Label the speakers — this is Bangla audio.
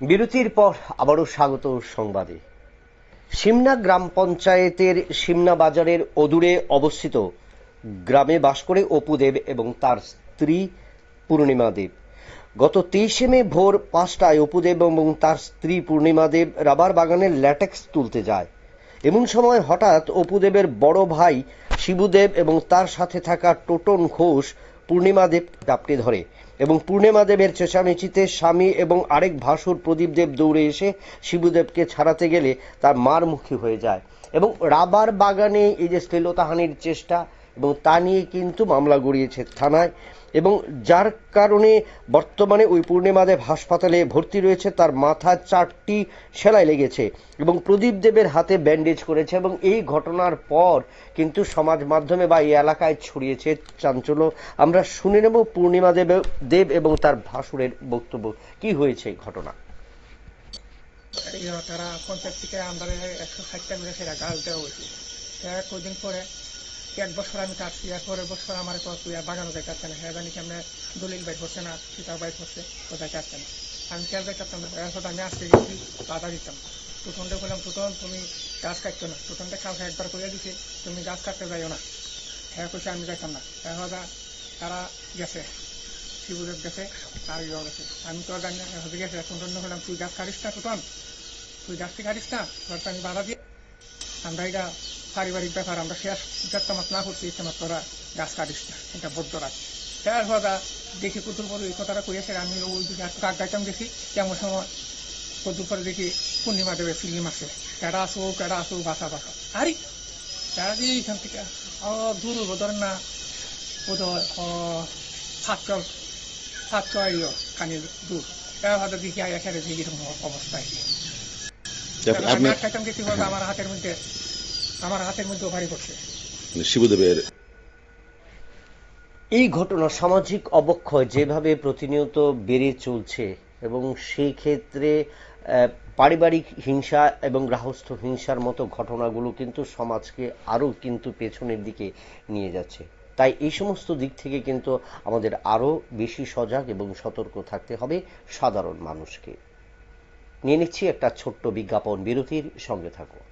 Speaker 1: বিরতির পর আবারও স্বাগত সংবাদে। সিমনা গ্রাম পঞ্চায়েতের সিমনা বাজারের অদূরে অবস্থিত গ্রামে বাস করে অপুদেব এবং তার স্ত্রী পূর্ণিমা দেব। গত তেইশে মে ভোর পাঁচটায় অপুদেব এবং তার স্ত্রী পূর্ণিমা দেব রাবার বাগানের ল্যাটেক্স তুলতে যায়। এমন সময় হঠাৎ অপুদেবের বড় ভাই শিবুদেব এবং তার সাথে থাকা টোটন ঘোষ পূর্ণিমা দেব ধরে এবং পূর্ণিমা দেবের চেঁচামেচিতে স্বামী এবং আরেক ভাসুর প্রদীপ দেব দৌড়ে এসে শিবুদেবকে ছাড়াতে গেলে তার মারমুখী হয়ে যায়। এবং রাবার বাগানে এই যে শ্লীলতাহানির চেষ্টা এবং তা নিয়ে কিন্তু মামলা গড়িয়েছে থানায়। এবং যার কারণে বর্তমানে ওই পূর্ণিমাদেব হাসপাতালে ভর্তি রয়েছে, তার মাথা চারটি সেলাই লেগেছে এবং প্রদীপ দেবের হাতে ব্যান্ডেজ করেছে এবং এই ঘটনার পর কিন্তু সমাজ মাধ্যমে বা এই এলাকায় ছড়িয়েছে চাঞ্চল্য। আমরা শুনে নেব পূর্ণিমা দেব দেব এবং তার ভাসুরের বক্তব্য। কি হয়েছে এই ঘটনা?
Speaker 2: তারা পঞ্চায়েত থেকে আন্দারে একশো ষাটটা করে সেটা দেওয়া হয়েছে। হ্যাঁ পরে এক বছর আমি কাটছি আর পরের বছর আমার কত তুই বাগানো যাই কাটছে না। হ্যাঁ জানি কেমন দলিল বাইর করছে না সীতার বাইর করছে কোথায় কাটছে না। আমি যাই কাটতাম না? এখন আমি আসতে গেছি, বাধা দিতাম। টুটনটা বললাম টুটন তুমি গাছ কাটছো না। টুটনটা কালকে একবার করে দিছে, তুমি গাছ কাটতে যাইও না। হ্যাঁ কইছে আমি যাইতাম না। হ্যাঁ তারা গেছে, শিবুদেব গেছে, আর ইয়ে গেছে। আমি তো জানি না হতে গেছে। টুটন বললাম তুই গাছ কাটিস না টুটন তুই গাছটি কাটিস না? আমি বাধা দিয়ে আমরা এটা পারিবারিক ব্যাপার আমরা শেষ যাত্রামাত না করছি ইচ্ছে মাত্র তোরা গাছ কাটিস না এটা বদ্ধ রাখ তার কথা দেখি কুতুর পরে এই কথাটা কইয়াছে আমি ওই দিকে কাক গাইতাম দেখি কেমন সময় কুতুর পরে দেখি পূর্ণিমা দেবে ফিল্ম আছে। কেডা আসো কেডা আসো বাসা বাসা। আরে তারা দিয়ে এখান থেকে ও দূর ধরেন না বোধ হয় সাতচল সাতচল ইয়ে খানি দূর। তারা হয়তো দেখি এখানে দেখি এরকম অবস্থায়। দেখি আমার হাতের মধ্যে আমার হাতের মধ্যে ভারী পড়ছে
Speaker 3: শিবদেবের
Speaker 1: এই ঘটনা সামাজিক অবক্ষয় যেভাবে প্রতিনিয়ত বেড়ে চলছে এবং সেই ক্ষেত্রে পারিবারিক হিংসা এবং গৃহস্থ হিংসার মতো ঘটনাগুলো কিন্তু সমাজকে আরও কিন্তু পেছনের দিকে নিয়ে যাচ্ছে। তাই এই সমস্ত দিক থেকে কিন্তু আমাদের আরও বেশি সজাগ এবং সতর্ক থাকতে হবে সাধারণ মানুষকে। নিয়ে নিচ্ছি একটা ছোট্ট বিজ্ঞাপন বিরতির সঙ্গে থাকুন।